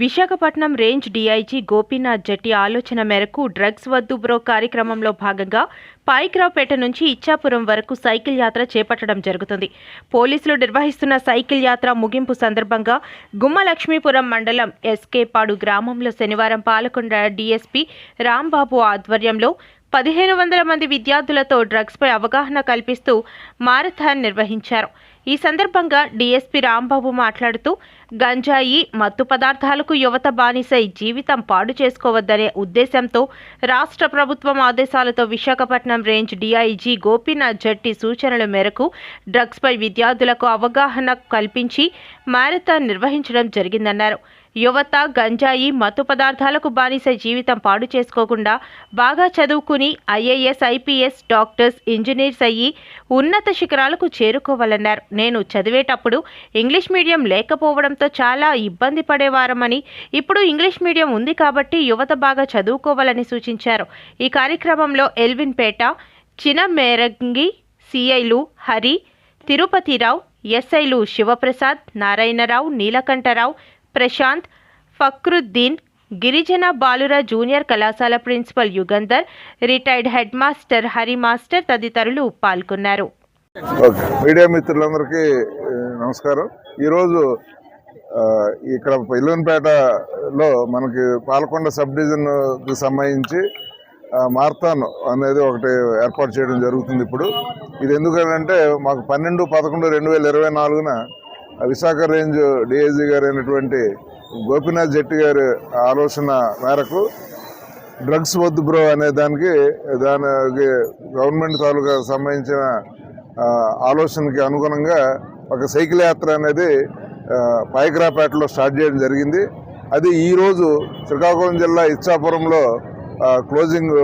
Visakhapatnam range DIG Gopinath Jatti ఆలోచన మేరకు drugs వద్దు బ్రో కార్యక్రమంలో భాగంగా పాయిక్రావుపేట నుంచి ఇచ్చాపురం వరకు సైకిల్ యాత్ర చేపట్టడం జరుగుతుంది. పోలీసులు నిర్వహిస్తున్న సైకిల్ యాత్ర ముగింపు సందర్భంగా గుమ్మలక్ష్మీపురం మండలం ఎస్కేపాడు గ్రామంలో శనివారం పాలకొండ డీఎస్పీ రాంబాబు ఆధ్వర్యంలో పదిహేను వందల మంది విద్యార్థులతో డ్రగ్స్పై అవగాహన కల్పిస్తూ మారథాన్ నిర్వహించారు. ఈ సందర్భంగా డీఎస్పీ రాంబాబు మాట్లాడుతూ గంజాయి మత్తు పదార్థాలకు యువత బానిసై జీవితం పాడు చేసుకోవద్దనే ఉద్దేశంతో రాష్ట్ర ప్రభుత్వం ఆదేశాలతో విశాఖపట్నం రేంజ్ డీఐజీ గోపీనాథ్ జట్టి సూచనల మేరకు డ్రగ్స్పై విద్యార్థులకు అవగాహన కల్పించి మారథాన్ నిర్వహించడం జరిగిందన్నారు. యువత గంజాయి మత్తు పదార్థాలకు బానిస జీవితం పాడు చేసుకోకుండా బాగా చదువుకుని ఐఏఎస్ ఐపీఎస్ డాక్టర్స్ ఇంజనీర్స్ అయ్యి ఉన్నత శిఖరాలకు చేరుకోవాలన్నారు. నేను చదివేటప్పుడు ఇంగ్లీష్ మీడియం లేకపోవడంతో చాలా ఇబ్బంది పడేవారమని ఇప్పుడు ఇంగ్లీష్ మీడియం ఉంది కాబట్టి యువత బాగా చదువుకోవాలని సూచించారు. ఈ కార్యక్రమంలో ఎల్విన్ పేట చినమేరంగి సిఐలు హరి తిరుపతిరావు ఎస్ఐలు శివప్రసాద్ నారాయణరావు నీలకంఠరావు ప్రశాంత్ ఫక్రుద్దీన్ గిరిజన బాలుర జూనియర్ కళాశాల principal Yugandhar retired head master Hari master తదితరులు పాల్గొన్నారు. మీడియా మిత్రులందరికీ నమస్కారం. ఈరోజు ఇక్కడ ఇల్లువన్పేటలో మనకి పాలకొండ సబ్ డివిజన్కి సంబంధించి మార్థాన్ అనేది ఒకటి ఏర్పాటు చేయడం జరుగుతుంది ఇప్పుడు. ఇది ఎందుకంటే మాకు పన్నెండు పదకొండు రెండు వేల ఇరవై నాలుగున విశాఖ రేంజ్ డిఐజీ గారు అయినటువంటి గోపీనాథ్ జట్టి గారి ఆలోచన మేరకు డ్రగ్స్ వద్దు బ్రో అనే దానికి దానికి గవర్నమెంట్ తాలూకా సంబంధించిన ఆలోచనకి అనుగుణంగా ఒక సైకిల్ యాత్ర అనేది ఆ, పాయకరాపేటలో స్టార్ట్ చేయడం జరిగింది. అది ఈరోజు శ్రీకాకుళం జిల్లా ఇచ్చాపురంలో క్లోజింగ్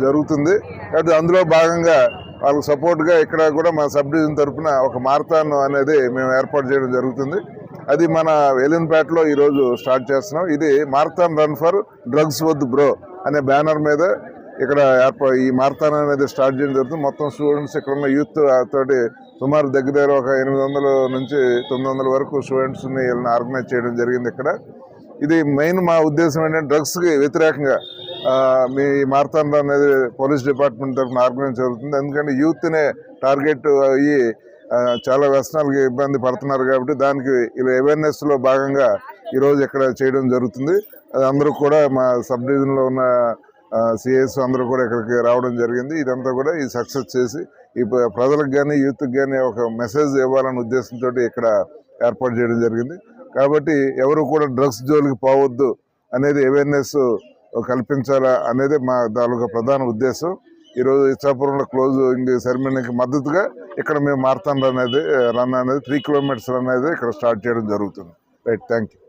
జరుగుతుంది. కాబట్టి అందులో భాగంగా వాళ్ళకి సపోర్ట్గా ఇక్కడ కూడా మా సబ్ డివిజన్ తరఫున ఒక మారథాన్ అనేది మేము ఏర్పాటు చేయడం జరుగుతుంది. అది మన వేలిన్పేటలో ఈరోజు స్టార్ట్ చేస్తున్నాం. ఇది మారథాన్ రన్ ఫర్ డ్రగ్స్ వద్దు బ్రో అనే బ్యానర్ మీద ఇక్కడ ఏర్పా ఈ మారథాన్ అనేది స్టార్ట్ చేయడం జరుగుతుంది. మొత్తం స్టూడెంట్స్ ఇక్కడ ఉన్న యూత్ తోటి సుమారు దగ్గర దగ్గర ఒక ఎనిమిది నుంచి తొమ్మిది వందల వరకు స్టూడెంట్స్ని వీళ్ళని ఆర్గనైజ్ చేయడం జరిగింది ఇక్కడ. ఇది మెయిన్ మా ఉద్దేశం ఏంటంటే డ్రగ్స్కి వ్యతిరేకంగా మీ మారథాన్ అనేది పోలీస్ డిపార్ట్మెంట్ తరఫున ఆర్గనైజ్ జరుగుతుంది. ఎందుకంటే యూత్నే టార్గెట్ అయ్యి చాలా వ్యసనాలకి ఇబ్బంది పడుతున్నారు కాబట్టి దానికి ఇలా అవేర్నెస్లో భాగంగా ఈరోజు ఇక్కడ చేయడం జరుగుతుంది. అది అందరూ కూడా మా సబ్ డివిజన్లో ఉన్న సిఎస్ అందరూ కూడా ఇక్కడికి రావడం జరిగింది. ఇదంతా కూడా ఈ సక్సెస్ చేసి ఈ ప్రజలకు కానీ యూత్కి కానీ ఒక మెసేజ్ ఇవ్వాలనే ఉద్దేశంతో ఇక్కడ ఏర్పాటు చేయడం జరిగింది. కాబట్టి ఎవరు కూడా డ్రగ్స్ జోలికి పోవద్దు అనేది అవేర్నెస్ కల్పించాలా అనేది మా తాలూకా ప్రధాన ఉద్దేశం. ఈరోజు ఇచ్చాపురంలో క్లోజింగ్ సెరమనీకి మద్దతుగా ఇక్కడ మేము మారుతాం రన్ అనేది రన్ అనేది త్రీ కిలోమీటర్స్ రన్ అనేది ఇక్కడ స్టార్ట్ చేయడం జరుగుతుంది. Right thank you